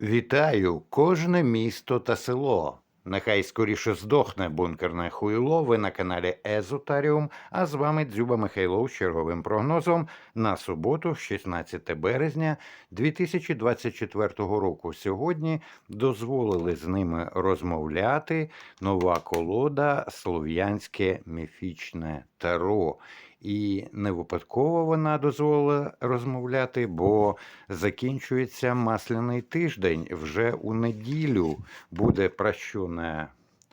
Вітаю кожне місто та село. Нехай скоріше здохне бункерне хуйло. Ви на каналі Езотаріум. А з вами Дзюба Михайлов з черговим прогнозом на суботу, 16 березня 2024 року. Сьогодні дозволили з ними розмовляти нова колода Слов'янське міфічне таро. І не випадково вона дозволила розмовляти, бо закінчується масляний тиждень. Вже у неділю буде прощене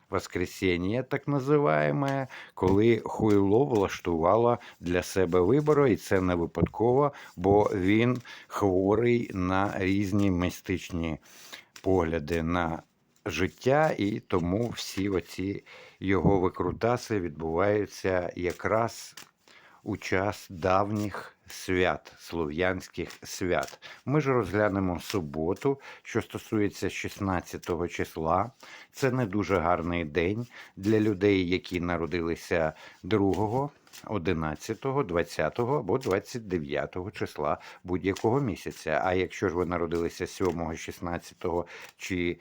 Воскресіння, так називаємо, коли Хуйло влаштувала для себе вибори, і це не випадково, бо він хворий на різні містичні погляди на життя, і тому всі оці його викрутаси відбуваються якраз у час давніх свят, слов'янських свят. Ми ж розглянемо суботу, що стосується 16 числа. Це не дуже гарний день для людей, які народилися 2, 11, 20 або 29 числа будь-якого місяця. А якщо ж ви народилися 7, 16 чи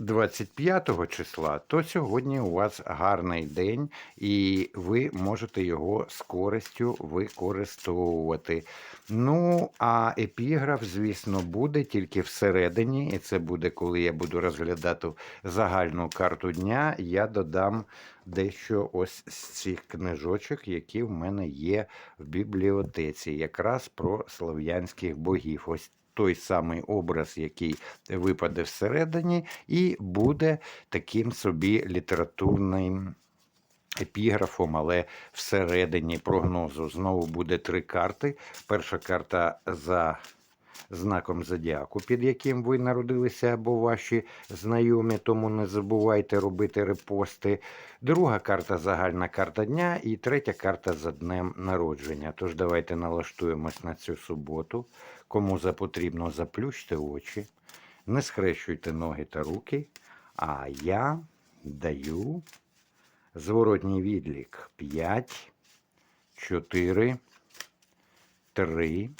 25 числа, то сьогодні у вас гарний день, і ви можете його з користю використовувати. Ну, а епіграф, звісно, буде тільки всередині, і це буде, коли я буду розглядати загальну карту дня. Я додам дещо ось з цих книжочок, які в мене є в бібліотеці, якраз про слов'янських богів. Ось той самий образ, який випаде всередині, і буде таким собі літературним епіграфом, але всередині прогнозу. Знову буде три карти. Перша карта за знаком зодіаку, під яким ви народилися або ваші знайомі, тому не забувайте робити репости. Друга карта загальна карта дня, і третя карта за днем народження. Тож давайте налаштуємось на цю суботу. Кому за потрібно, заплющте очі, не схрещуйте ноги та руки. А я даю зворотній відлік 5, 4, 3,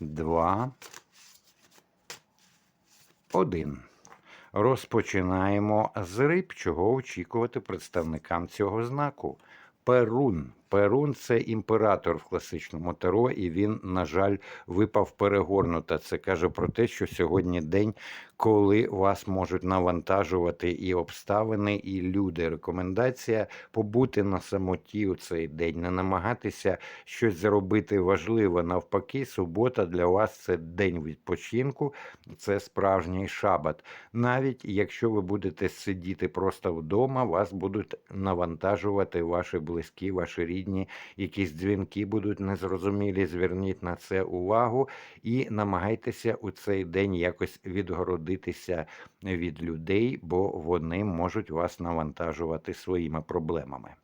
2, 1. Розпочинаємо з риб, чого очікувати представникам цього знаку. Перун. Перун це імператор в класичному таро, і він, на жаль, випав перегорнута. Це каже про те, що сьогодні день, коли вас можуть навантажувати і обставини, і люди. Рекомендація побути на самоті у цей день, не намагатися щось зробити важливе. Навпаки, субота для вас це день відпочинку, це справжній шабат. Навіть якщо ви будете сидіти просто вдома, вас будуть навантажувати ваші близькі, ваші рідні, якісь дзвінки будуть незрозумілі. Зверніть на це увагу і намагайтеся у цей день якось відгородитися від людей, бо вони можуть вас навантажувати своїми проблемами.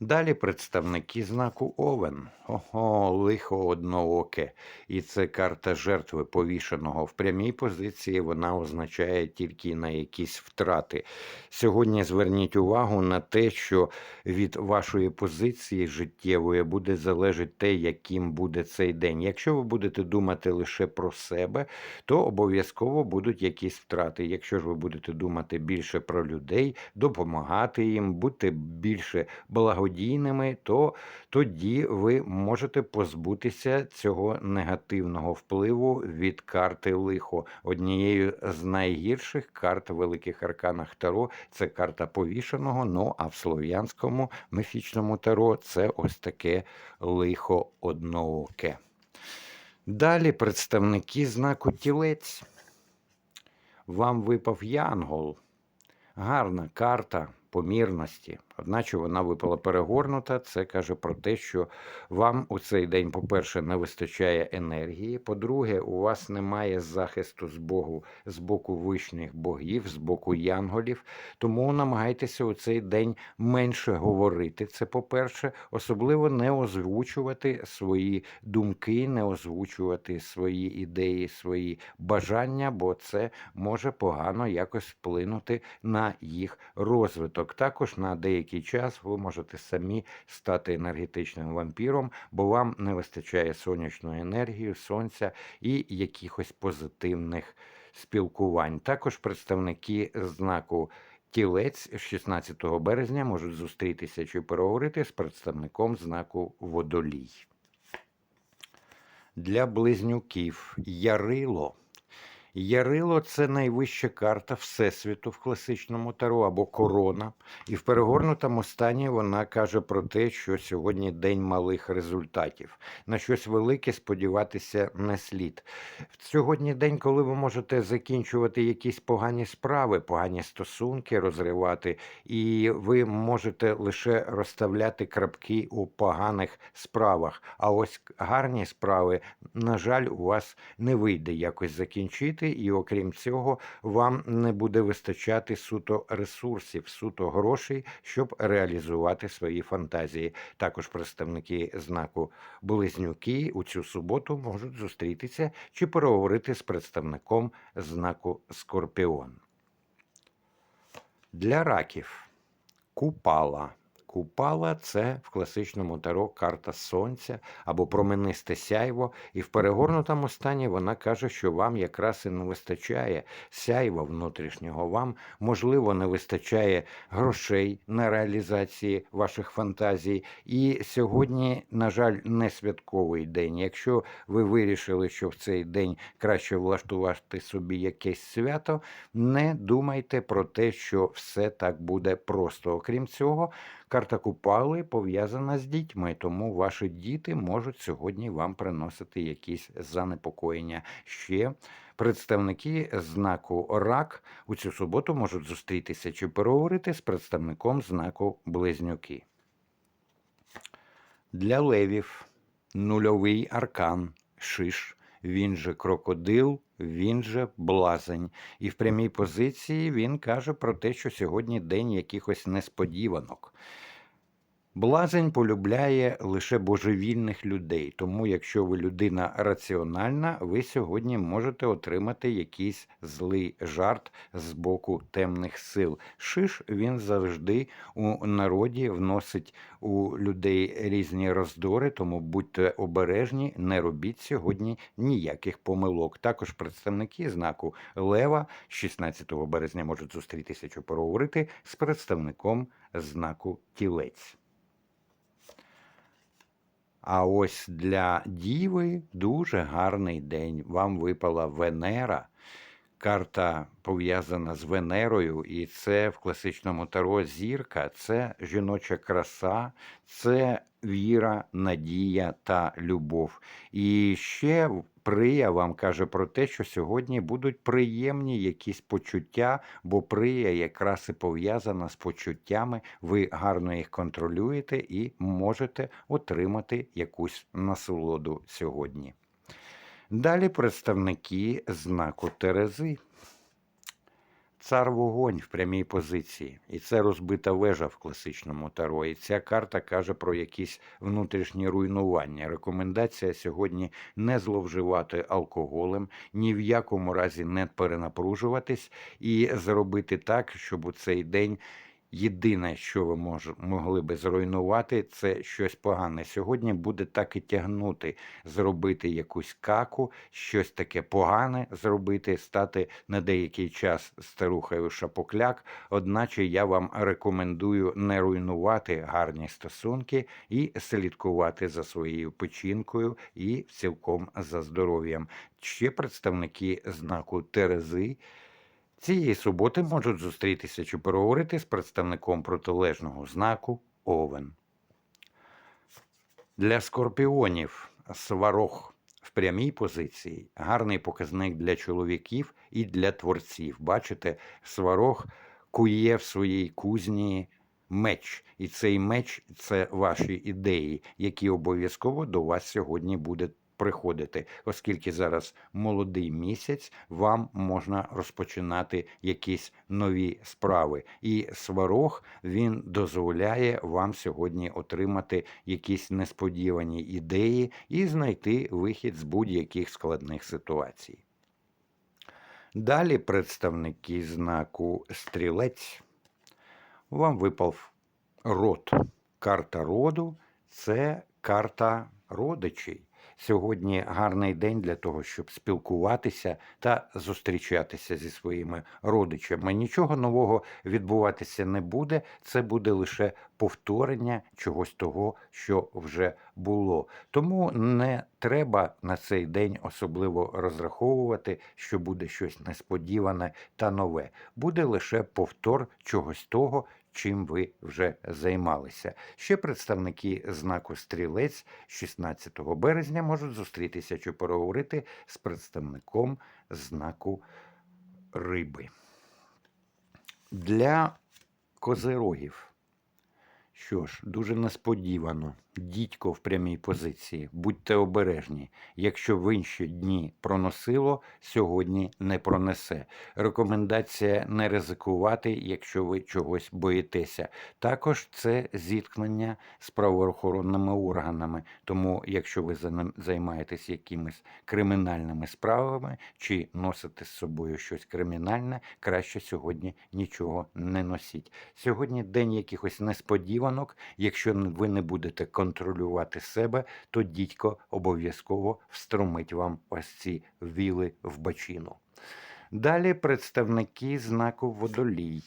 Далі представники знаку Овен. Ого, лихо однооке. І це карта жертви повішеного. В прямій позиції вона означає тільки на якісь втрати. Сьогодні зверніть увагу на те, що від вашої позиції життєвої буде залежати те, яким буде цей день. Якщо ви будете думати лише про себе, то обов'язково будуть якісь втрати. Якщо ж ви будете думати більше про людей, допомагати їм, бути більше благодійними, то тоді ви можете позбутися цього негативного впливу від карти лихо. Однією з найгірших карт великих арканах Таро це карта повішеного. Ну а в слов'янському міфічному таро це ось таке лихо однооке. Далі представники знаку тілець. Вам випав Янгол. Гарна карта помірності. Одначе вона випала перегорнута. Це каже про те, що вам у цей день, по-перше, не вистачає енергії. По-друге, у вас немає захисту з Богу з боку вищних богів, з боку янголів. Тому намагайтеся у цей день менше говорити. Це по-перше, особливо не озвучувати свої думки, не озвучувати свої ідеї, свої бажання, бо це може погано якось вплинути на їх розвиток. Також на деякі деякий час ви можете самі стати енергетичним вампіром, бо вам не вистачає сонячної енергії, сонця і якихось позитивних спілкувань. Також представники знаку Тілець 16 березня можуть зустрітися чи переговорити з представником знаку Водолій. Для близнюків Ярило. Ярило це найвища карта Всесвіту в класичному таро або корона. І в перегорнутому стані вона каже про те, що сьогодні день малих результатів. На щось велике сподіватися не слід. Сьогодні день, коли ви можете закінчувати якісь погані справи, погані стосунки розривати, і ви можете лише розставляти крапки у поганих справах. А ось гарні справи, на жаль, у вас не вийде якось закінчити, і окрім цього, вам не буде вистачати суто ресурсів, суто грошей, щоб реалізувати свої фантазії. Також представники знаку Близнюки у цю суботу можуть зустрітися чи переговорити з представником знаку Скорпіон. Для раків Купала. Купала це в класичному таро карта сонця або променисте сяйво, і в перегорнутому стані вона каже, що вам якраз і не вистачає сяйва внутрішнього. Вам, можливо, не вистачає грошей на реалізації ваших фантазій. І сьогодні, на жаль, не святковий день. Якщо ви вирішили, що в цей день краще влаштувати собі якесь свято, не думайте про те, що все так буде просто. Окрім цього. Карта Купали пов'язана з дітьми, тому ваші діти можуть сьогодні вам приносити якісь занепокоєння. Ще представники знаку РАК у цю суботу можуть зустрітися чи переговорити з представником знаку Близнюки. Для левів нульовий аркан Шиш. Він же крокодил, він же блазень. І в прямій позиції він каже про те, що сьогодні день якихось несподіванок. Блазень полюбляє лише божевільних людей, тому якщо ви людина раціональна, ви сьогодні можете отримати якийсь злий жарт з боку темних сил. Шиш він завжди у народі вносить у людей різні роздори, тому будьте обережні, не робіть сьогодні ніяких помилок. Також представники знаку Лева 16 березня можуть зустрітися чи переговорити з представником знаку Тілець. А ось для Діви дуже гарний день. Вам випала Венера. Карта пов'язана з Венерою, і це в класичному таро зірка, це жіноча краса, це віра, надія та любов. І ще Прия вам каже про те, що сьогодні будуть приємні якісь почуття, бо прия якраз і пов'язана з почуттями, ви гарно їх контролюєте і можете отримати якусь насолоду сьогодні. Далі представники знаку Терези. Цар вогонь в прямій позиції, і це розбита вежа в класичному таро. І ця карта каже про якісь внутрішні руйнування. Рекомендація сьогодні не зловживати алкоголем, ні в якому разі не перенапружуватись і зробити так, щоб у цей день Єдине, що ви мож, могли би зруйнувати, це щось погане. Сьогодні буде так і тягнути, зробити якусь каку, щось таке погане зробити, стати на деякий час старухою шапокляк. Одначе я вам рекомендую не руйнувати гарні стосунки і слідкувати за своєю печінкою і цілком за здоров'ям. Ще представники знаку Терези. Цієї суботи можуть зустрітися чи переговорити з представником протилежного знаку Овен. Для скорпіонів сварог в прямій позиції гарний показник для чоловіків і для творців. Бачите, сварог кує в своїй кузні меч, і цей меч це ваші ідеї, які обов'язково до вас сьогодні буде приходити, оскільки зараз молодий місяць, вам можна розпочинати якісь нові справи. І сварог він дозволяє вам сьогодні отримати якісь несподівані ідеї і знайти вихід з будь-яких складних ситуацій. Далі представники знаку стрілець. Вам випав род. Карта роду це карта родичей. Сьогодні гарний день для того, щоб спілкуватися та зустрічатися зі своїми родичами. Нічого нового відбуватися не буде. Це буде лише повторення чогось того, що вже було. Тому не треба на цей день особливо розраховувати, що буде щось несподіване та нове. Буде лише повтор чогось того, чим ви вже займалися. Ще представники знаку стрілець 16 березня можуть зустрітися чи переговорити з представником знаку риби. Для козирогів. Що ж, дуже несподівано. Дідько в прямій позиції. Будьте обережні. Якщо в інші дні проносило, сьогодні не пронесе. Рекомендація не ризикувати, якщо ви чогось боїтеся. Також це зіткнення з правоохоронними органами. Тому, якщо ви за- займаєтесь якимись кримінальними справами чи носите з собою щось кримінальне, краще сьогодні нічого не носіть. Сьогодні день якихось несподіванок. Якщо ви не будете контролювати себе, то дідько обов'язково встромить вам ось ці віли в бачину. Далі представники знаку водолій.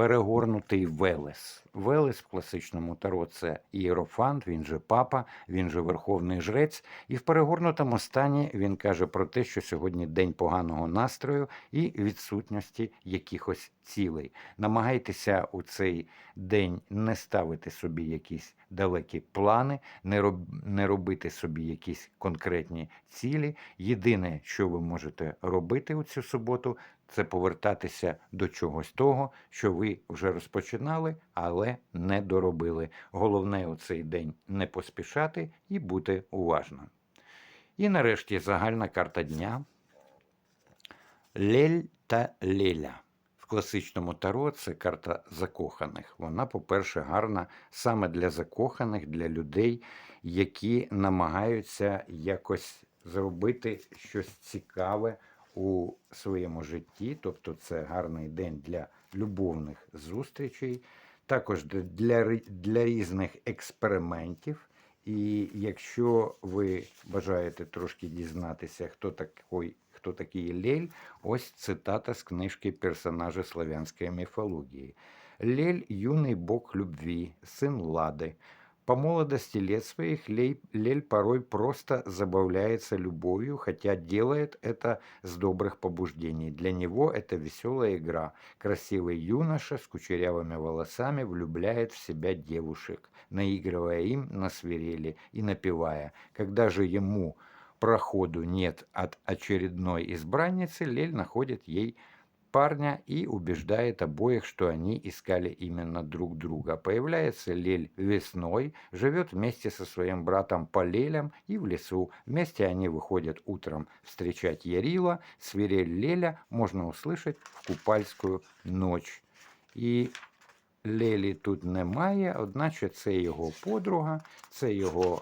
Перегорнутий Велес. Велес в класичному таро це ієрофант, він же папа, він же верховний жрець. І в перегорнутому стані він каже про те, що сьогодні день поганого настрою і відсутності якихось цілей. Намагайтеся у цей день не ставити собі якісь далекі плани, не, роб, не робити собі якісь конкретні цілі. Єдине, що ви можете робити у цю суботу, це повертатися до чогось того, що ви вже розпочинали, але не доробили. Головне у цей день не поспішати і бути уважним. І нарешті загальна карта дня. Лель та Леля. В класичному таро це карта закоханих. Вона, по-перше, гарна саме для закоханих, для людей, які намагаються якось зробити щось цікаве у своєму житті. Тобто це гарний день для любовних зустрічей, також для, для, ри- для різних експериментів. І якщо ви бажаєте трошки дізнатися, хто такий, хто такий Лель, ось цитата з книжки персонажа славянської міфології. Лель – юный бог любви, сын Лады. По молодости лет своих Лель, порой просто забавляется любовью, хотя делает это с добрых побуждений. Для него это веселая игра. Красивый юноша с кучерявыми волосами влюбляет в себя девушек, наигрывая им на свирели и напевая. Когда же ему проходу нет от очередной избранницы, Лель находит ей парня и убеждает обоих, что они искали именно друг друга. Появляется Лель весной, живет вместе со своим братом Полелем и в лесу. Вместе они выходят утром встречать Ярила. Свирель Леля можно услышать в купальскую ночь. І Лелі тут немає, одначе це його подруга, це його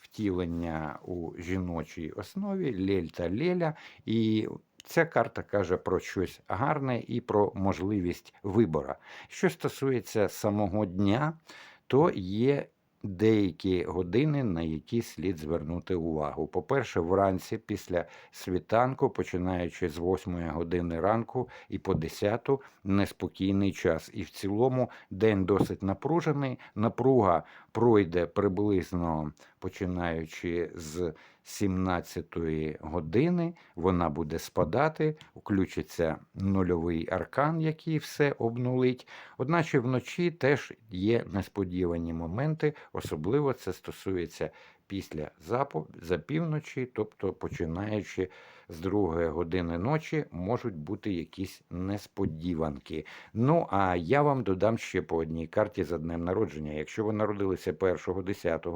втілення у жіночій основі Лель та Леля. І ця карта каже про щось гарне і про можливість вибора. Що стосується самого дня, то є деякі години, на які слід звернути увагу. По-перше, вранці після світанку, починаючи з 8 години ранку і по 10 неспокійний час. І в цілому день досить напружений. Напруга пройде приблизно починаючи з 17 години, вона буде спадати, включиться нульовий аркан, який все обнулить. Одначе вночі теж є несподівані моменти, особливо це стосується після запівночі, тобто починаючи з другої години ночі, можуть бути якісь несподіванки. Ну, а я вам додам ще по одній карті за днем народження. Якщо ви народилися 1, 10,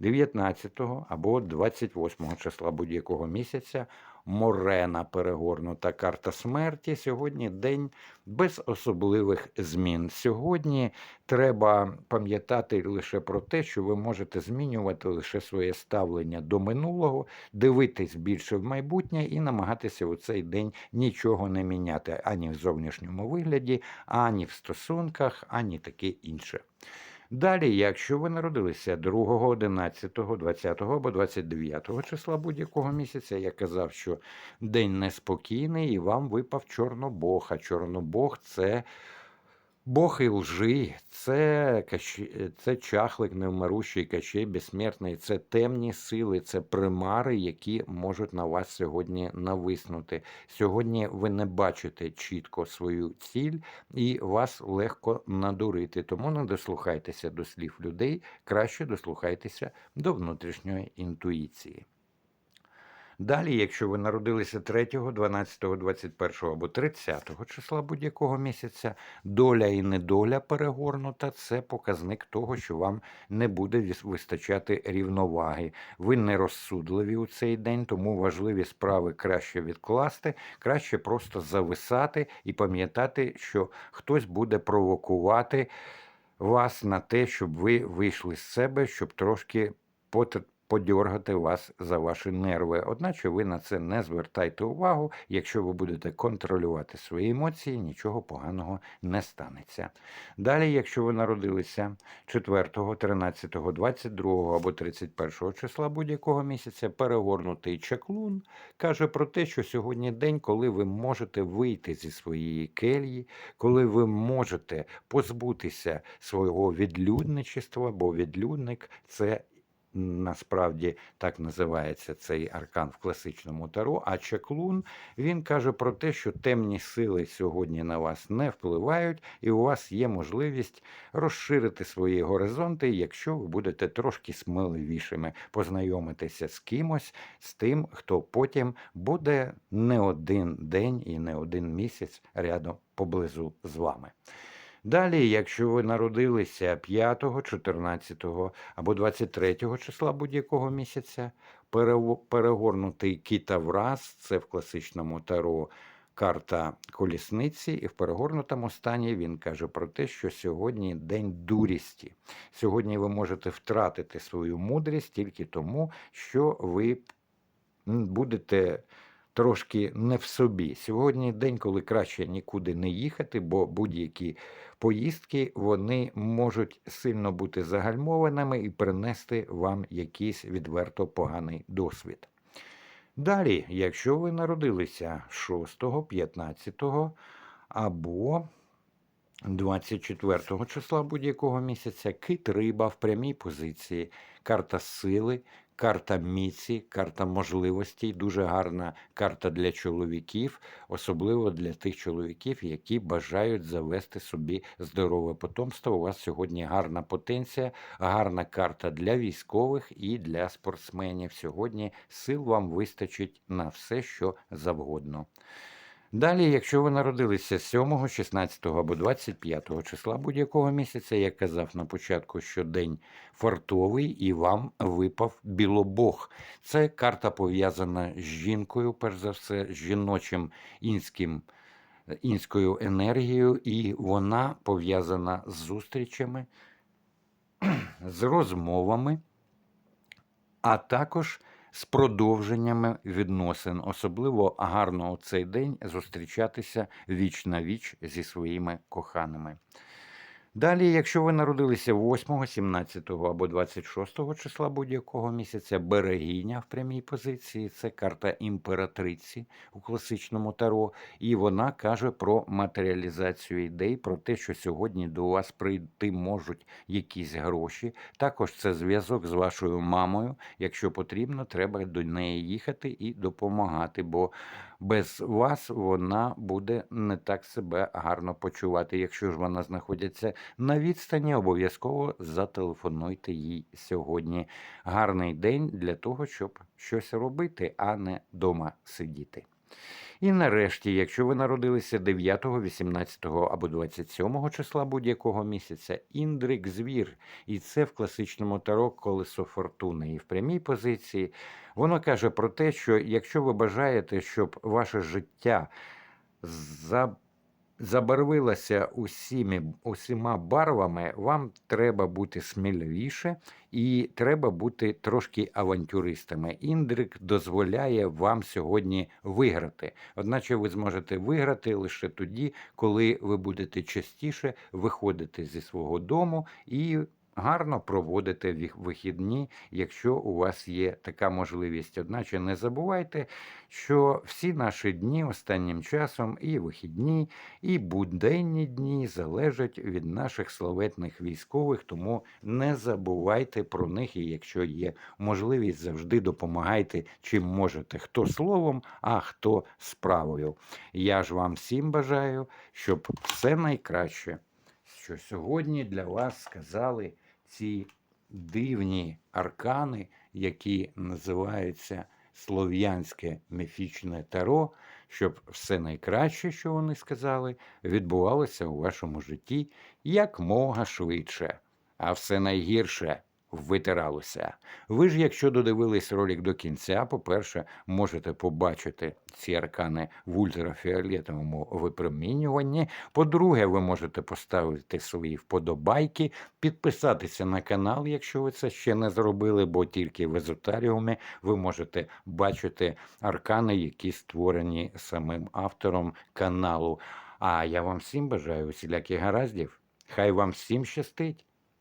19 або 28 числа будь-якого місяця, Морена перегорнута карта смерті. Сьогодні день без особливих змін. Сьогодні треба пам'ятати лише про те, що ви можете змінювати лише своє ставлення до минулого, дивитись більше в майбутнє і намагатися у цей день нічого не міняти ані в зовнішньому вигляді, ані в стосунках, ані таке інше. Далі, якщо ви народилися 2, 11, 20 або 29 числа будь-якого місяця, я казав, що день неспокійний і вам випав Чорнобог. А Чорнобог це Бог і лжи, це, це чахлик невмирущий, кащей безсмертний, це темні сили, це примари, які можуть на вас сьогодні нависнути. Сьогодні ви не бачите чітко свою ціль і вас легко надурити. Тому не дослухайтеся до слів людей, краще дослухайтеся до внутрішньої інтуїції. Далі, якщо ви народилися 3, 12, 21 або 30 числа будь-якого місяця, доля і недоля перегорнута це показник того, що вам не буде вистачати рівноваги. Ви не розсудливі у цей день, тому важливі справи краще відкласти, краще просто зависати і пам'ятати, що хтось буде провокувати вас на те, щоб ви вийшли з себе, щоб трошки подьоргати вас за ваші нерви. Одначе ви на це не звертайте увагу. Якщо ви будете контролювати свої емоції, нічого поганого не станеться. Далі, якщо ви народилися 4, 13, 22 або 31 числа будь-якого місяця, перегорнутий чаклун каже про те, що сьогодні день, коли ви можете вийти зі своєї кельї, коли ви можете позбутися свого відлюдничества, бо відлюдник це насправді так називається цей аркан в класичному таро. А чаклун він каже про те, що темні сили сьогодні на вас не впливають, і у вас є можливість розширити свої горизонти, якщо ви будете трошки сміливішими, познайомитися з кимось, з тим, хто потім буде не один день і не один місяць рядом поблизу з вами. Далі, якщо ви народилися 5, 14 або 23 числа будь-якого місяця, перегорнутий кітавраз, це в класичному таро карта колісниці, і в перегорнутому стані він каже про те, що сьогодні день дурісті. Сьогодні ви можете втратити свою мудрість тільки тому, що ви будете трошки не в собі. Сьогодні день, коли краще нікуди не їхати, бо будь-які поїздки вони можуть сильно бути загальмованими і принести вам якийсь відверто поганий досвід. Далі, якщо ви народилися 6, 15 або 24 числа будь-якого місяця, кит риба в прямій позиції, карта сили, карта міці, карта можливостей, дуже гарна карта для чоловіків, особливо для тих чоловіків, які бажають завести собі здорове потомство. У вас сьогодні гарна потенція, гарна карта для військових і для спортсменів. Сьогодні сил вам вистачить на все, що завгодно. Далі, якщо ви народилися 7, 16 або 25 числа будь-якого місяця, я казав на початку, що день фартовий і вам випав білобог. Це карта пов'язана з жінкою, перш за все, з жіночим інським, інською енергією, і вона пов'язана з зустрічами, з розмовами, а також з продовженнями відносин. Особливо гарно у цей день зустрічатися віч на віч зі своїми коханими. Далі, якщо ви народилися 8, 17 або 26 числа будь-якого місяця, берегиня в прямій позиції це карта імператриці у класичному таро, і вона каже про матеріалізацію ідей, про те, що сьогодні до вас прийти можуть якісь гроші. Також це зв'язок з вашою мамою. Якщо потрібно, треба до неї їхати і допомагати, бо без вас вона буде не так себе гарно почувати. Якщо ж вона знаходиться на відстані, обов'язково зателефонуйте їй сьогодні. Гарний день для того, щоб щось робити, а не дома сидіти. І нарешті, якщо ви народилися 9, 18 або 27 числа будь-якого місяця, індрик звір, і це в класичному таро колесо фортуни. І в прямій позиції воно каже про те, що якщо ви бажаєте, щоб ваше життя забарвилася усіми, усіма барвами, вам треба бути сміливіше і треба бути трошки авантюристами. Індрик дозволяє вам сьогодні виграти. Одначе ви зможете виграти лише тоді, коли ви будете частіше виходити зі свого дому і гарно проводити вихідні, якщо у вас є така можливість. Одначе не забувайте, що всі наші дні останнім часом і вихідні, і буденні дні залежать від наших славетних військових, тому не забувайте про них. І якщо є можливість, завжди допомагайте чим можете. Хто словом, а хто справою. Я ж вам всім бажаю, щоб все найкраще, що сьогодні для вас сказали ці дивні аркани, які називаються слов'янське міфічне таро, щоб все найкраще, що вони сказали, відбувалося у вашому житті якмога швидше, а все найгірше витиралося. Ви ж, якщо додивились ролик до кінця, по-перше, можете побачити ці аркани в ультрафіолетовому випромінюванні. По-друге, ви можете поставити свої вподобайки, підписатися на канал, якщо ви це ще не зробили, бо тільки в езотаріумі ви можете бачити аркани, які створені самим автором каналу. А я вам всім бажаю усіляких гараздів. Хай вам всім щастить.